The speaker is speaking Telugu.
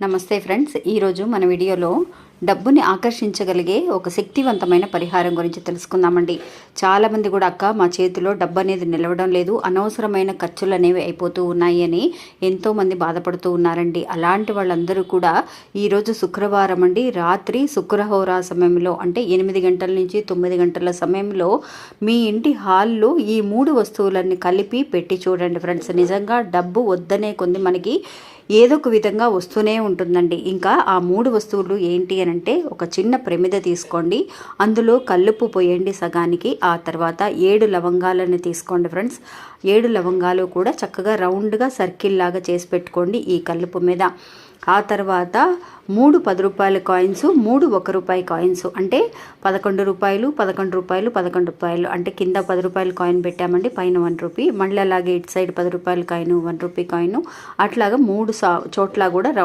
నమస్తే ఫ్రెండ్స్. ఈరోజు మన వీడియోలో డబ్బుని ఆకర్షించగలిగే ఒక శక్తివంతమైన పరిహారం గురించి తెలుసుకుందామండి. చాలామంది కూడా అక్క మా చేతిలో డబ్బు అనేది నిలవడం లేదు అనవసరమైన ఖర్చులు అనేవి అయిపోతూ ఉన్నాయి అని ఎంతోమంది బాధపడుతూ ఉన్నారండి. అలాంటి వాళ్ళందరూ కూడా ఈరోజు శుక్రవారం అండి. రాత్రి శుక్రహోరా సమయంలో అంటే ఎనిమిది గంటల నుంచి తొమ్మిది గంటల సమయంలో మీ ఇంటి హాల్లో ఈ మూడు వస్తువులన్నీ కలిపి పెట్టి చూడండి ఫ్రెండ్స్. నిజంగా డబ్బు వద్దనే కొంది మనకి ఏదో ఒక విధంగా వస్తూనే ఉంటుందండి. ఇంకా ఆ మూడు వస్తువులు ఏంటి అని అంటే ఒక చిన్న ప్రమిద తీసుకోండి. అందులో కల్లుపు పోయండి సగానికి. ఆ తర్వాత ఏడు లవంగాలను తీసుకోండి ఫ్రెండ్స్. ఏడు లవంగాలు కూడా చక్కగా రౌండ్గా సర్కిల్ లాగా చేసి పెట్టుకోండి ఈ కల్లుపు మీద. ఆ తర్వాత మూడు పది రూపాయల కాయిన్స్ మూడు ఒక రూపాయి కాయిన్స్. అంటే పదకొండు రూపాయలు పదకొండు రూపాయలు పదకొండు రూపాయలు. అంటే కింద పది రూపాయల కాయిన్ పెట్టామండి పైన వన్ రూపీ. మళ్ళీ అలాగే ఇటు సైడ్ పది రూపాయల కాయిన్ వన్ రూపీ కాయిన్. అట్లాగా మూడు సా చోట్ల కూడా